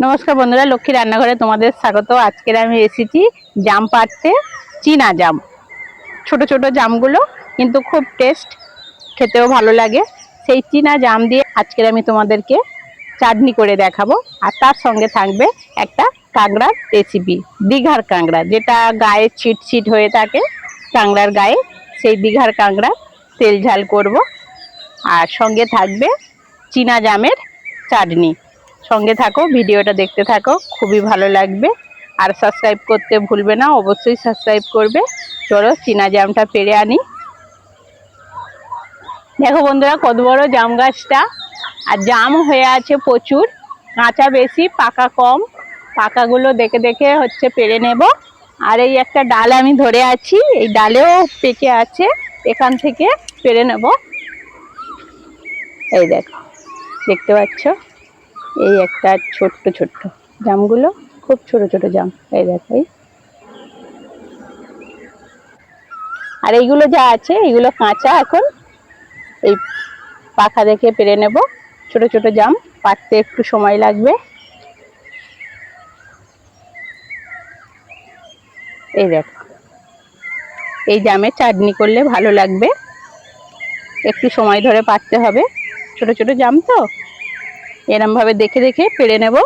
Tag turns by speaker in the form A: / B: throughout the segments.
A: নমস্কার বন্ধুরা, লক্ষ্মী রান্নাঘরে তোমাদের স্বাগত। আজকের আমি এসেছি জাম পাড়তে, চীনা জাম। ছোট ছোট জামগুলো, কিন্তু খুব টেস্ট খেতেও ভালো লাগে। সেই চীনা জাম দিয়ে আজকের আমি তোমাদেরকে চাটনি করে দেখাবো। আর তার সঙ্গে থাকবে একটা কাঁকড়ার রেসিপি দীঘার কাঁকড়া, যেটা গায়ে ছিট ছিট হয়ে থাকে, কাঁকড়ার গায়ে। সেই দীঘার কাঁকড়া তেল ঝাল করব। আর সঙ্গে থাকবে চীনা জামের চাটনি। সঙ্গে থাকো, ভিডিওটা দেখতে থাকো, খুবই ভালো লাগবে। আর সাবস্ক্রাইব করতে ভুলবে না, অবশ্যই সাবস্ক্রাইব করবে। চলো চীনা জামটা পেরে আনি। দেখো বন্ধুরা, কত বড় জাম গাছটা। আর জাম হয়ে আছে প্রচুর। কাঁচা বেশি, পাকা কম। পাকাগুলো দেখে দেখে হচ্ছে পেরে নেব। আর এই একটা ডাল আমি ধরে আছি, এই ডালেও পেকে আছে। এখান থেকে পেরে নেব। এই দেখো, দেখতে পাচ্ছ? এই একটা ছোট্ট ছোট্ট জামগুলো, খুব ছোট ছোট জাম। এই দেখো এই আর এইগুলো যা আছে, এইগুলো কাঁচা এখন। এই পাখা দেখে পেরে নেব। ছোট ছোট জাম, পাততে একটু সময় লাগবে। এই দেখো। এই জামে চাটনি করলে ভালো লাগবে। একটু সময় ধরে পাততে হবে। ছোট ছোট জাম তো? এরম ভাবে দেখে দেখে পেরে নেব।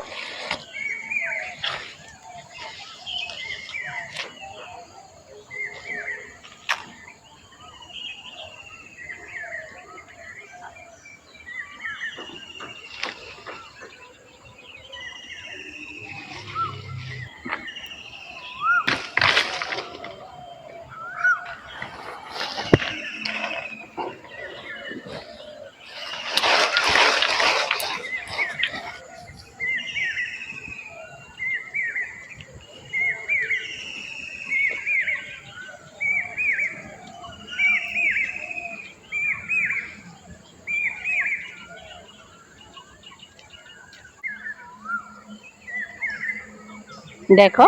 A: দেখো,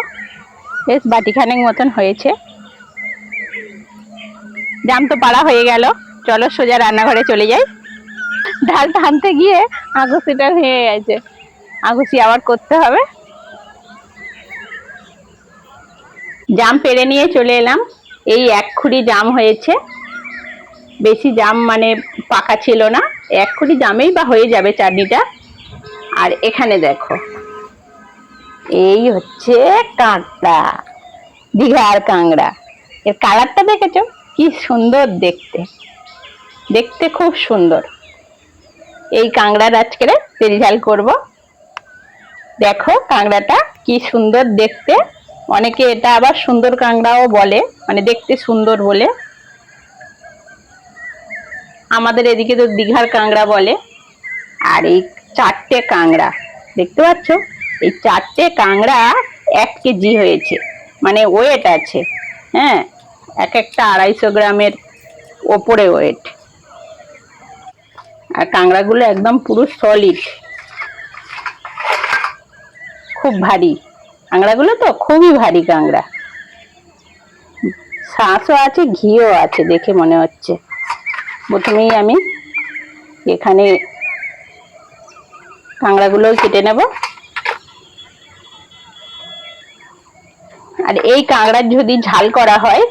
A: বেশ বাটিখানেক মতন হয়েছে। জাম তো পাড়া হয়ে গেল, চলো সোজা রান্নাঘরে চলে যাই। ডাল টানতে গিয়ে আগুসিটা হয়ে গেছে। আগুসি আবার করতে হবে। জাম পেরে নিয়ে চলে এলাম। এই এক খুঁড়ি জাম হয়েছে। বেশি জাম মানে পাকা ছিল না। এক খুঁড়ি জামেই বা হয়ে যাবে চাটনিটা। আর এখানে দেখো। এই হচ্ছে কাঁকড়া, দীঘার কাঁকড়া। এর কালারটা দেখেছ? কি সুন্দর দেখতে। দেখতে খুব সুন্দর। এই কাঁকড়ার আজকে তেল ঝাল করব। দেখো কাঁকড়াটা কি সুন্দর দেখতে। অনেকে এটা আবার সুন্দর কাঁকড়াও বলে মানে দেখতে সুন্দর বলে। আমাদের এদিকে তো দীঘার কাঁকড়া বলে। আর এই চারটে কাঁকড়া, দেখতে পাচ্ছ? এই চারটে কাঁকড়া এক কেজি হয়েছে। মানে ওয়েট আছে। হ্যাঁ এক একটা আড়াইশো গ্রামের ওপরে ওয়েট আর কাঁকড়াগুলো একদম পুরো সলিড খুব ভারী। কাঁকড়াগুলো তো খুবই ভারী কাঁকড়া। শাঁসও আছে, ঘিও আছে, দেখে মনে হচ্ছে। প্রথমেই আমি এখানে কাঁকড়াগুলো কেটে নেব। আর এই কাঁকড়ার যদি ঝাল করা হয়,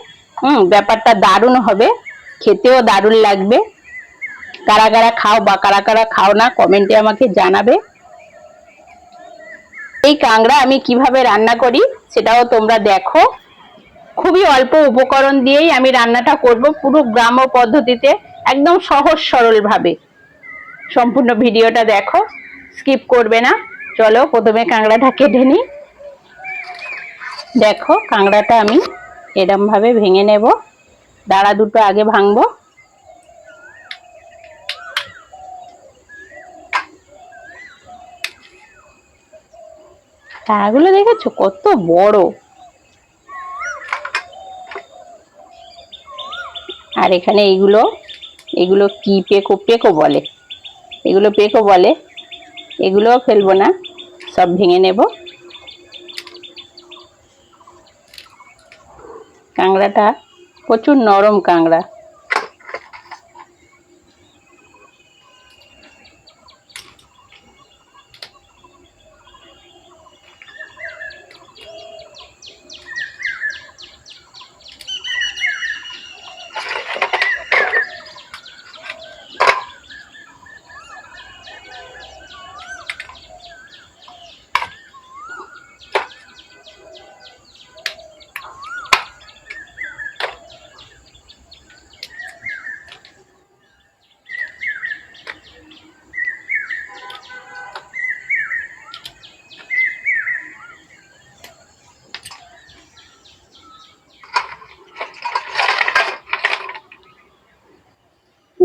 A: হুম, ব্যাপারটা দারুণ হবে, খেতেও দারুণ লাগবে। কারা কারা খাও বা কারা কারা খাও না, কমেন্টে আমাকে জানাবে। এই কাঁকড়া আমি কীভাবে রান্না করি, সেটাও তোমরা দেখো। খুবই অল্প উপকরণ দিয়েই আমি রান্নাটা করব পুরো গ্রাম্য পদ্ধতিতে, একদম সহজ সরলভাবে। সম্পূর্ণ ভিডিওটা দেখো, স্কিপ করবে না। চলো প্রথমে কাঁকড়াটা কেটে নিই। দেখো, কাঁকড়াটা আমি এরমভাবে ভেঙে নেব। দাঁড়া, দুটো আগে ভাঙবো। দাঁড়াগুলো দেখেছ? কত বড়। আর এখানে এইগুলো, এগুলো কি পেকো পেকো বলে। এগুলো পেকো বলে। এগুলোও ফেলব না, সব ভেঙে নেব। কাঁকড়াটা প্রচুর নরম কাঁকড়া।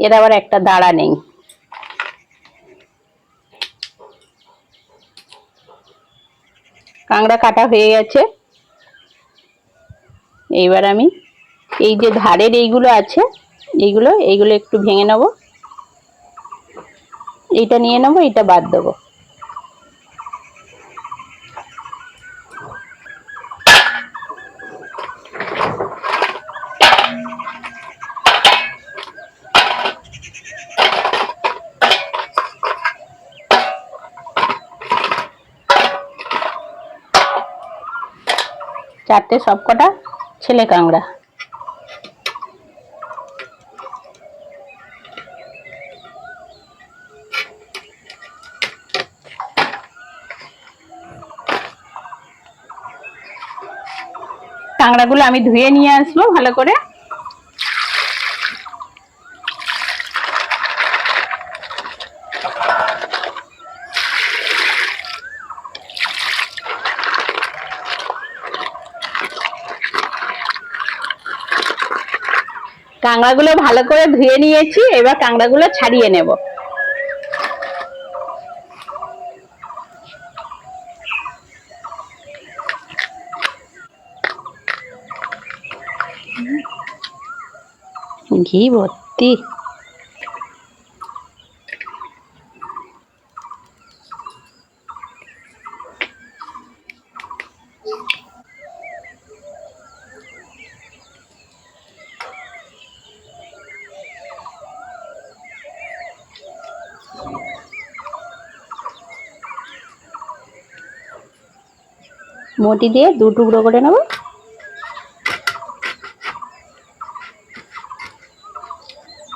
A: এর আবার একটা দাঁড়া নেই। কাঁকড়া কাটা হয়ে গেছে। এইবার আমি এই যে ধারের এইগুলো আছে, এইগুলো এইগুলো একটু ভেঙে নেব। এইটা নিয়ে নেব, এইটা বাদ দেবো। চারটে সবকটা ছেলে কাঁকড়া। কাঁকড়াগুলো আমি ধুয়ে নিয়ে আসব ভালো করে। কাঁকড়াগুলো ভালো করে ধুয়ে নিয়েছি এবার কাঁকড়াগুলো ছাড়িয়ে নেব। ঘি ভর্তি। মটি দিয়ে দু টুকরো করে নেব।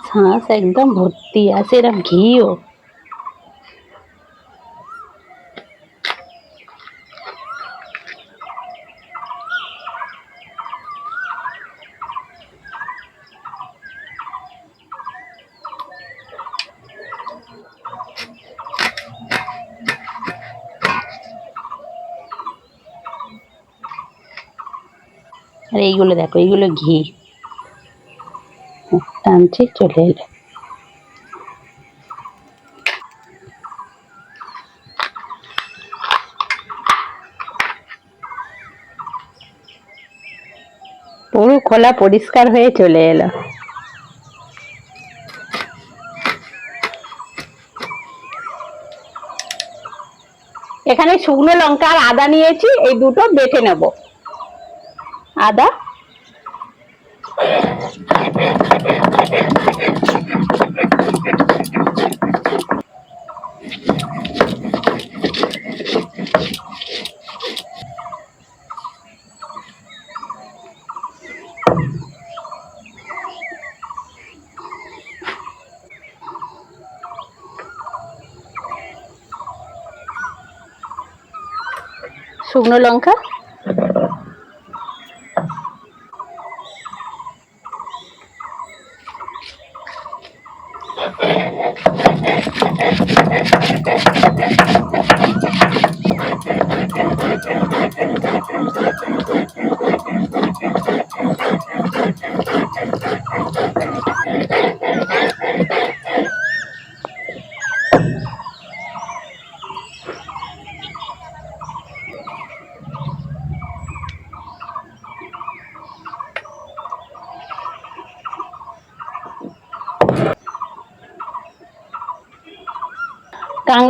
A: শাঁস একদম ভর্তি আছে এরকম ঘিও। আর এইগুলো দেখো, এইগুলো ঘি। টানছি চলে এলো। পুরো খোলা পরিষ্কার হয়ে চলে এলো। এখানে শুকনো লঙ্কা আর আদা নিয়েছি, এই দুটো বেটে নেব। আদা। শুকনো লঙ্কা।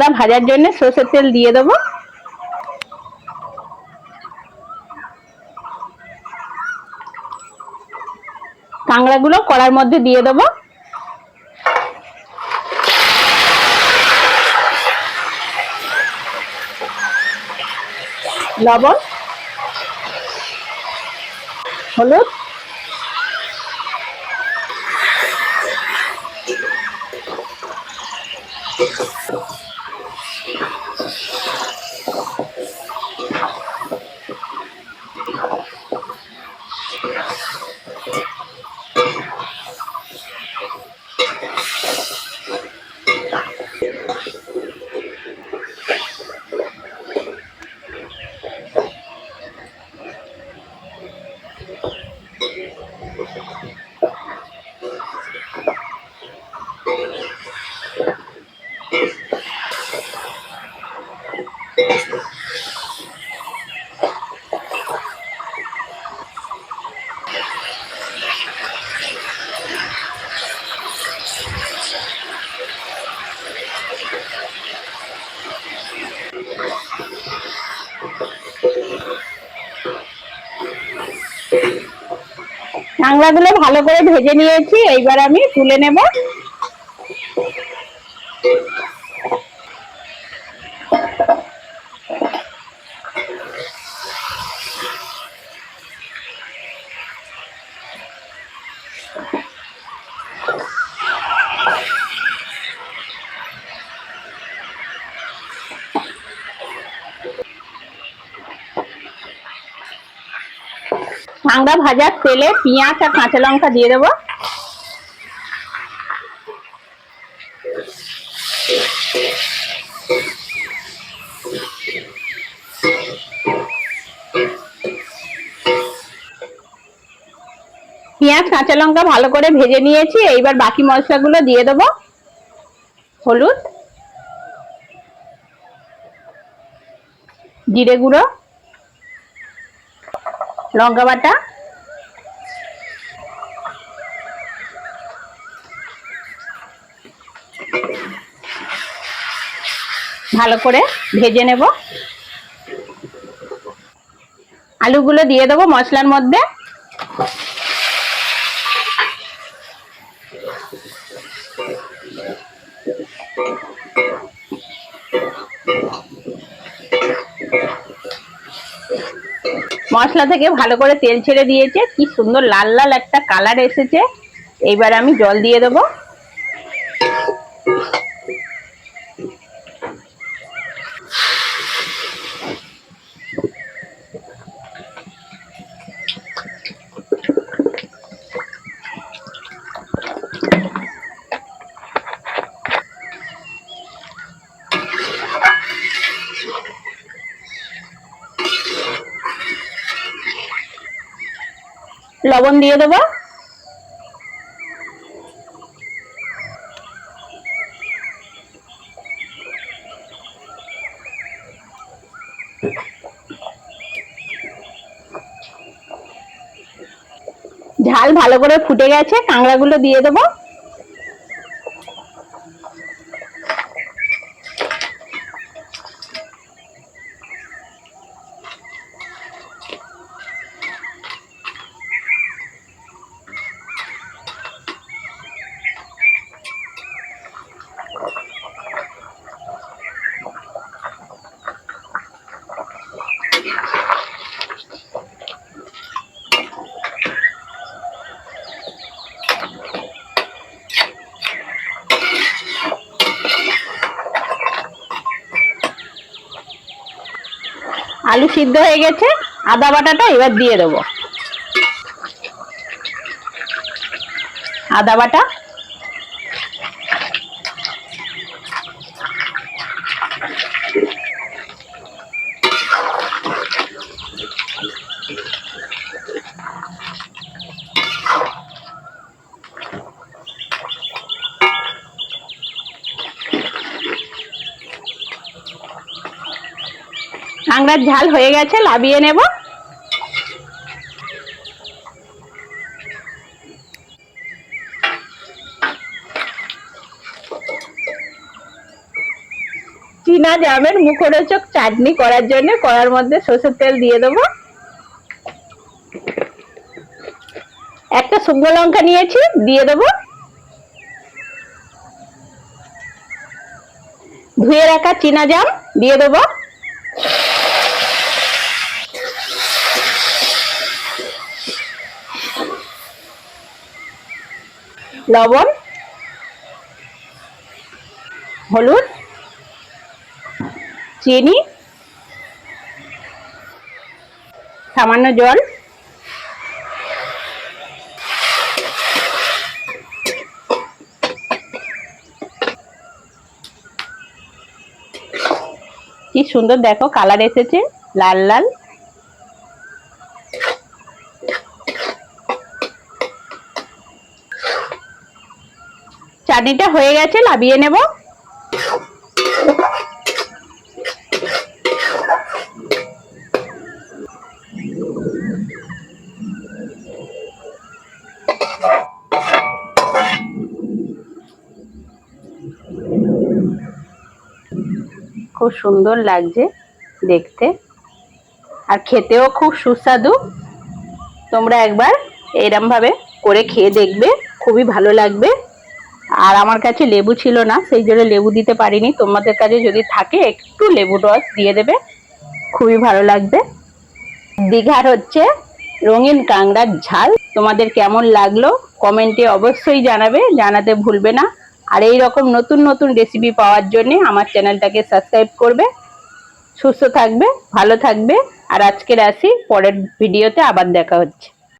A: কাংড়া ভাজার জন্য সর্ষের তেল দিয়ে দেবো। কাংড়াগুলো কড়ার মধ্যে দিয়ে দেবো। লবণ হলুদ কাঁকড়াগুলো ভালো করে ভেজে নিয়েছি এইবার আমি তুলে নেব। কাঁকড়া ভাজার তেলে পেঁয়াজ আর কাঁচা লঙ্কা দিয়ে দেবো। পেঁয়াজ, কাঁচা লঙ্কা ভালো করে ভেজে নিয়েছি, এইবার বাকি মশলাগুলো দিয়ে দেবো। হলুদ, জিরে গুঁড়ো। লঙ্কা বাটা। ভালো করে ভেজে নেব। আলুগুলো দিয়ে দেবো মশলার মধ্যে। মশলা থেকে ভালো করে তেল ছেড়ে দিয়েছে। কি সুন্দর লাল লাল একটা কালার এসেছে। এইবার আমি জল দিয়ে দেবো। লবণ দিয়ে দেবো। ঝাল ভালো করে ফুটে গেছে কাঁকড়াগুলো দিয়ে দেবো। আলু সিদ্ধ হয়ে গেছে আদা বাটাটা এবার দিয়ে দেবো। আদা বাটা কাঁকড়ার ঝাল হয়ে গেছে লাবিয়ে নেব। চীনা জামের মুখরোচক চাটনি করার জন্য কড়ার মধ্যে সর্ষের তেল দিয়ে দেবো। একটা শুকনো লঙ্কা নিয়েছি, দিয়ে দেবো। ধুয়ে রাখা চীনা জাম, দিয়ে দেবো। লবণ হলুদ চিনি সামান্য জল কি সুন্দর দেখো কালার এসেছে লাল লাল। চাটনিটা হয়ে গেছে লাবিয়ে নেব। খুব সুন্দর লাগছে দেখতে। আর খেতেও খুব সুস্বাদু। তোমরা একবার এরমভাবে করে খেয়ে দেখবে, খুবই ভালো লাগবে। আর আমার কাছে লেবু ছিল না, সেই জন্য লেবু দিতে পারিনি। তোমাদের কাছে যদি থাকে, একটু লেবু রস দিয়ে দেবে, খুবই ভালো লাগবে। দীঘার হচ্ছে রঙিন কাংড়ার ঝাল। তোমাদের কেমন লাগল, কমেন্টে অবশ্যই জানাবে, জানাতে ভুলবে না। আর এই রকম নতুন নতুন রেসিপি পাওয়ার জন্য আমার চ্যানেলটাকে সাবস্ক্রাইব করবে। সুস্থ থাকবে, ভালো থাকবে। আর আজকের আসি, পরের ভিডিওতে আবার দেখা হচ্ছে।